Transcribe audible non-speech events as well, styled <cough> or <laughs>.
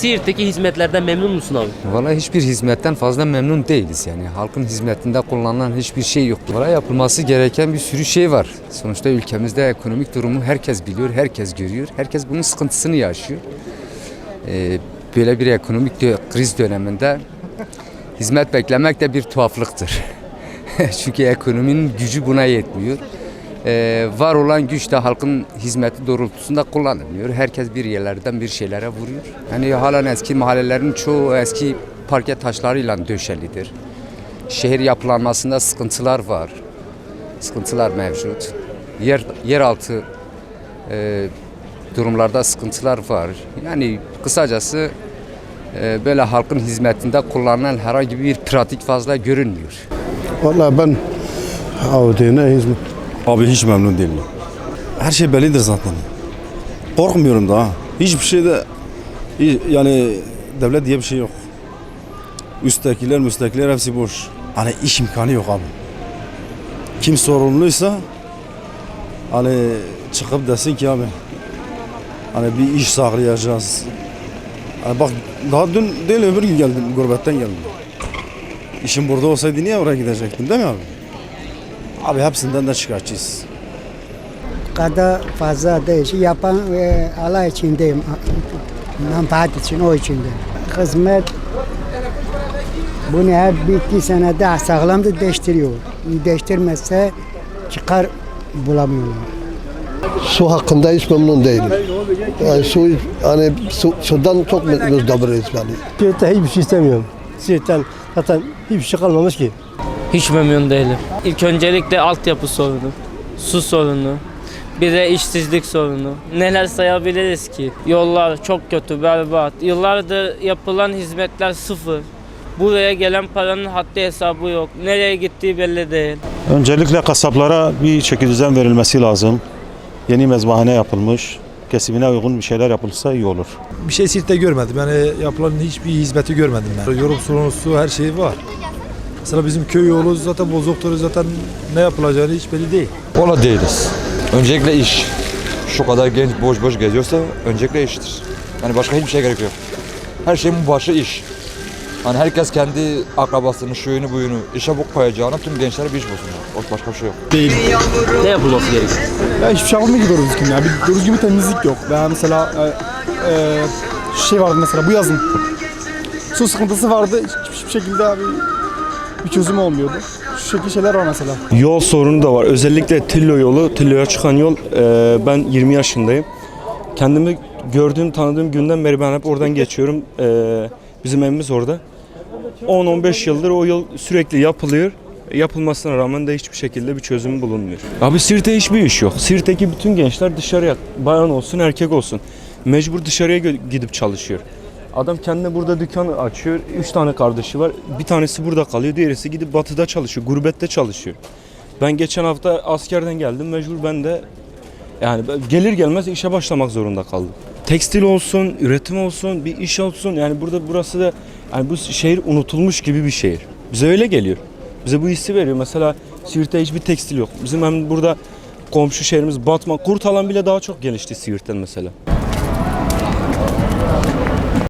Siirt'teki hizmetlerden memnun musun abi? Valla hiçbir hizmetten fazla memnun değiliz yani. Halkın hizmetinde kullanılan hiçbir şey yok. Valla yapılması gereken bir sürü şey var. Sonuçta ülkemizde ekonomik durumu herkes biliyor, herkes görüyor. Herkes bunun sıkıntısını yaşıyor. Ee, böyle bir ekonomik kriz döneminde hizmet beklemek de bir tuhaflıktır. <laughs> Çünkü ekonominin gücü buna yetmiyor. Ee, var olan güç de halkın hizmeti doğrultusunda kullanılmıyor. Herkes bir yerlerden bir şeylere vuruyor. Hani halen eski mahallelerin çoğu eski parke taşlarıyla döşelidir. Şehir yapılanmasında sıkıntılar var. Sıkıntılar mevcut. Yer yeraltı e, durumlarda sıkıntılar var. Yani kısacası e, böyle halkın hizmetinde kullanılan herhangi bir pratik fazla görünmüyor. Vallahi ben Audi'ne hizmet. Abi hiç memnun değilim. Her şey bellidir zaten. Korkmuyorum da. Hiçbir şeyde yani devlet diye bir şey yok. Üsttekiler müstekiler hepsi boş. Hani iş imkanı yok abi. Kim sorumluysa hani çıkıp desin ki abi hani bir iş sağlayacağız. Hani bak daha dün değil öbür gün geldim gurbetten geldim. İşim burada olsaydı niye oraya gidecektim değil mi abi? Abi hepsinden de şikayetçiyiz. kadar fazla değil. Yapan ve Allah içindeyim. Menfaat için o içinde. Hizmet bunu her bir iki senede sağlamda değiştiriyor. Değiştirmezse çıkar bulamıyorlar. Su hakkında hiç memnun değilim. Yani su, hani su, sudan çok muzdaribız yani. Siirt'te hiçbir şey istemiyorum. Siirt'ten zaten hiçbir şey kalmamış ki. Hiç memnun değilim. İlk öncelikle altyapı sorunu, su sorunu, bir de işsizlik sorunu. Neler sayabiliriz ki? Yollar çok kötü, berbat. Yıllardır yapılan hizmetler sıfır. Buraya gelen paranın haddi hesabı yok. Nereye gittiği belli değil. Öncelikle kasaplara bir çeki düzen verilmesi lazım. Yeni mezbahane yapılmış. Kesimine uygun bir şeyler yapılsa iyi olur. Bir şey Siirt'te görmedim. Yani yapılan hiçbir hizmeti görmedim ben. Yorum sorunu su her şey var. Mesela bizim köy yolu zaten bozuktur. Zaten ne yapılacağını hiç belli değil. Ola değiliz. Öncelikle iş. Şu kadar genç boş boş geziyorsa öncelikle iştir. Yani başka hiçbir şey gerek yok. Her şeyin başı iş. Hani herkes kendi akrabasını, şuyunu buyunu işe bok koyacağına tüm gençlere bir iş bulsunlar. O başka bir şey yok. Ne yapılması gerekiyor? Ya hiçbir şey yapılmıyor ki doğru düzgün ya. Bir doğru düzgün bir temizlik yok. Veya mesela e, e, şey vardı mesela bu yazın. Su sıkıntısı vardı. Hiçbir şekilde abi bir çözüm olmuyordu. Şu şekilde şeyler var mesela. Yol sorunu da var. Özellikle Tillo yolu, Tillo'ya çıkan yol. e, ben 20 yaşındayım. Kendimi gördüğüm, tanıdığım günden beri ben hep oradan geçiyorum. E, bizim evimiz orada. 10-15 yıldır o yol sürekli yapılıyor. Yapılmasına rağmen de hiçbir şekilde bir çözüm bulunmuyor. Abi Siirt'te hiçbir iş yok. Siirt'teki bütün gençler dışarıya, bayan olsun erkek olsun. Mecbur dışarıya gidip çalışıyor. Adam kendine burada dükkan açıyor. Üç tane kardeşi var. Bir tanesi burada kalıyor. Diğerisi gidip batıda çalışıyor. Gurbette çalışıyor. Ben geçen hafta askerden geldim. Mecbur ben de yani gelir gelmez işe başlamak zorunda kaldım. Tekstil olsun, üretim olsun, bir iş olsun. Yani burada burası da yani bu şehir unutulmuş gibi bir şehir. Bize öyle geliyor. Bize bu hissi veriyor. Mesela Siirt'te hiçbir tekstil yok. Bizim hem burada komşu şehrimiz Batman, Kurtalan bile daha çok gelişti Siirt'ten mesela.